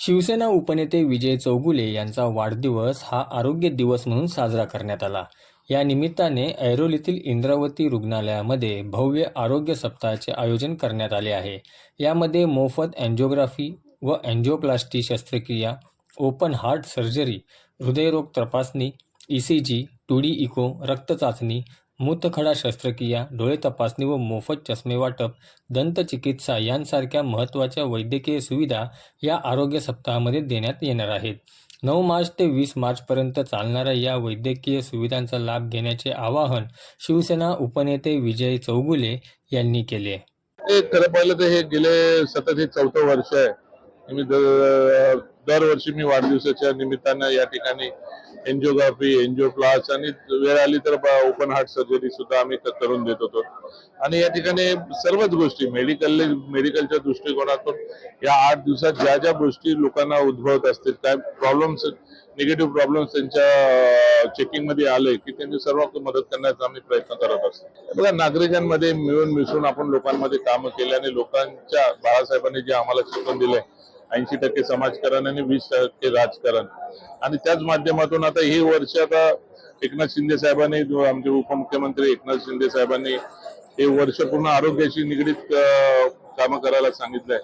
शिवसेना उपनेते विजय चौगुले यांचा वाढदिवस हा आरोग्य दिवस म्हणून साजरा करण्यात आला. या निमित्ताने ऐरोलीतील इंद्रावती रुग्णालयामध्ये भव्य आरोग्य सप्ताहाचे आयोजन करण्यात आले आहे. यामध्ये मोफत अँजिओग्राफी व अँजिओप्लास्टी शस्त्रक्रिया ओपन हार्ट सर्जरी हृदयरोग तपासणी E C G two D echo रक्तचाचणी मूतखडा शस्त्रक्रिया डोळे तपासणी व मोफत चष्मे वाटप दंतचिकित्सा यांसारख्या महत्त्वाच्या वैद्यकीय सुविधा या आरोग्य सप्ताहामध्ये देण्यात येणार आहेत. नऊ मार्च ते वीस मार्चपर्यंत चालणाऱ्या या वैद्यकीय सुविधांचा लाभ घेण्याचे आवाहन शिवसेना उपनेते विजय चौगुले यांनी केले. खरं पाहिलं तर हे गेले सतत हे चौथं वर्ष आहे. मी दरवर्षी मी वाढदिवसाच्या निमित्तानं या ठिकाणी एन्जिओग्राफी एन्जिओप्लास आणि वेळ आली तर ओपन हार्ट सर्जरी सुद्धा आम्ही करून देत होतो. आणि या ठिकाणी सर्वच गोष्टी मेडिकल मेडिकलच्या दृष्टिकोनातून या आठ दिवसात ज्या ज्या गोष्टी लोकांना उद्भवत असतील काय प्रॉब्लेम्स निगेटिव्ह प्रॉब्लेम्स त्यांच्या चेकिंगमध्ये आले की त्यांची सर्व मदत करण्याचा आम्ही प्रयत्न करत असतो. बघा नागरिकांमध्ये मिळून मिसळून आपण लोकांमध्ये कामं केले आणि लोकांच्या बाळासाहेबांनी जे आम्हाला शिकवून दिलंय ऐंशी टक्के समाजकारण आणि वीस टक्के राजकारण. आणि त्याच माध्यमातून आता हे वर्ष आता एकनाथ शिंदे साहेबांनी आमचे उपमुख्यमंत्री एकनाथ शिंदे साहेबांनी हे वर्ष पूर्ण आरोग्याशी निगडीत काम कामं करायला सांगितलंय.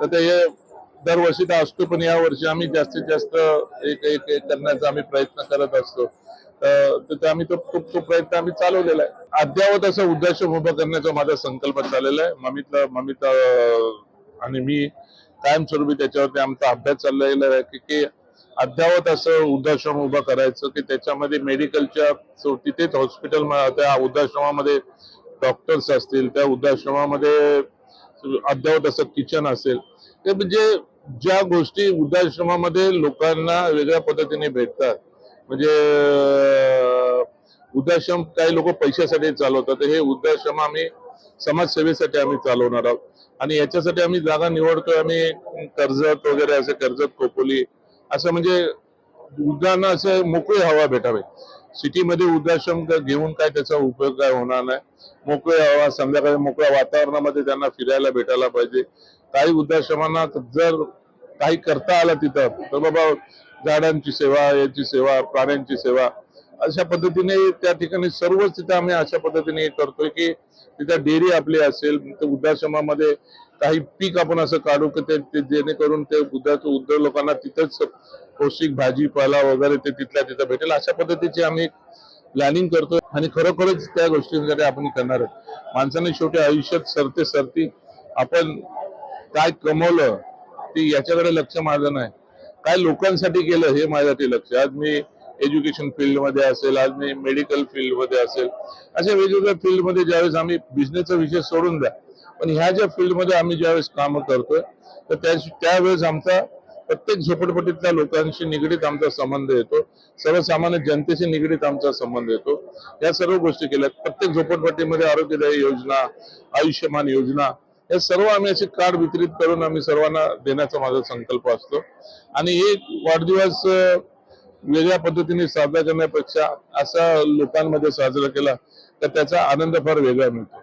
तर ते हे दरवर्षी तर असतो पण या वर्षी आम्ही जास्तीत जास्त एक एक करण्याचा आम्ही प्रयत्न करत असतो. तर आम्ही तो तो- तो प्रयत्न आम्ही चालवलेला आहे. अद्यावत असं उद्देश उभं करण्याचा माझा संकल्प चाललेला आहे. ममिता ममिता आणि मी कायमस्वरूपी त्याच्यावरती आमचा अभ्यास चाललेला आहे की की अद्यावत असं वृद्धाश्रम उभं करायचं की त्याच्यामध्ये मेडिकलच्या सो तिथेच हॉस्पिटल त्या वृद्धाश्रमामध्ये डॉक्टर्स असतील त्या वृद्धाश्रमामध्ये अद्यावत असं किचन असेल. ते म्हणजे ज्या गोष्टी वृद्धाश्रमामध्ये लोकांना वेगळ्या पद्धतीने भेटतात म्हणजे वृद्धाश्रम काही लोक पैशासाठी चालवतात तर हे वृद्धाश्रम आम्ही समाजसेवेसाठी आम्ही चालवणार आहोत. आणि याच्यासाठी आम्ही जागा निवडतोय आम्ही कर्जत वगैरे असे कर्जत खोपोली असं म्हणजे वृद्धांना असं मोकळी हवा भेटावे. सिटीमध्ये वृद्धाश्रम घेऊन काय त्याचा उपयोग काय होणार नाही. मोकळी हवा संध्याकाळी मोकळ्या वातावरणामध्ये त्यांना फिरायला भेटायला पाहिजे. काही वृद्धाश्रमांना जर काही करता आलं तिथं तर बाबा झाडांची सेवा याची सेवा प्राण्यांची सेवा अशा पद्धतीने त्या ठिकाणी सर्वच तिथं आम्ही अशा पद्धतीने हे करतोय की तिथं डेअरी आपली असेल तर वृद्धाश्रमामध्ये काही पीक आपण असं काढू की ते जेणेकरून ते वृद्धाचं वृद्ध लोकांना तिथंच पौष्टिक भाजीपाला वगैरे ते तिथल्या तिथं भेटेल. अशा पद्धतीची आम्ही प्लॅनिंग करतोय आणि खरोखरच त्या गोष्टींसाठी आपण करणार आहोत. माणसाने शेवटी आयुष्यात सरते सरती आपण काय कमवलं ते याच्याकडे लक्ष माझं नाही. काय लोकांसाठी केलं हे माझ्यासाठी लक्ष आज मी एज्युकेशन फील्डमध्ये असेल आज मी मेडिकल फील्डमध्ये असेल अशा वेगवेगळ्या फील्डमध्ये ज्यावेळेस आम्ही बिझनेसचा विषय सोडून द्या पण ह्या ज्या फील्डमध्ये आम्ही ज्यावेळेस काम करतोय तर त्या त्यावेळेस आमचा प्रत्येक झोपडपट्टीतल्या लोकांशी निगडीत आमचा संबंध येतो सर्वसामान्य जनतेशी निगडीत आमचा संबंध येतो. या सर्व गोष्टी केल्या प्रत्येक झोपडपट्टीमध्ये आरोग्यदायी योजना आयुष्यमान योजना या सर्व आम्ही असे कार्ड वितरित करून आम्ही सर्वांना देण्याचा माझा संकल्प असतो. आणि एक वाढदिवस वेगळ्या पद्धतीने साजरा करण्यापेक्षा असा लोकांमध्ये साजरा केला तर त्याचा आनंद फार वेगळा मिळतो.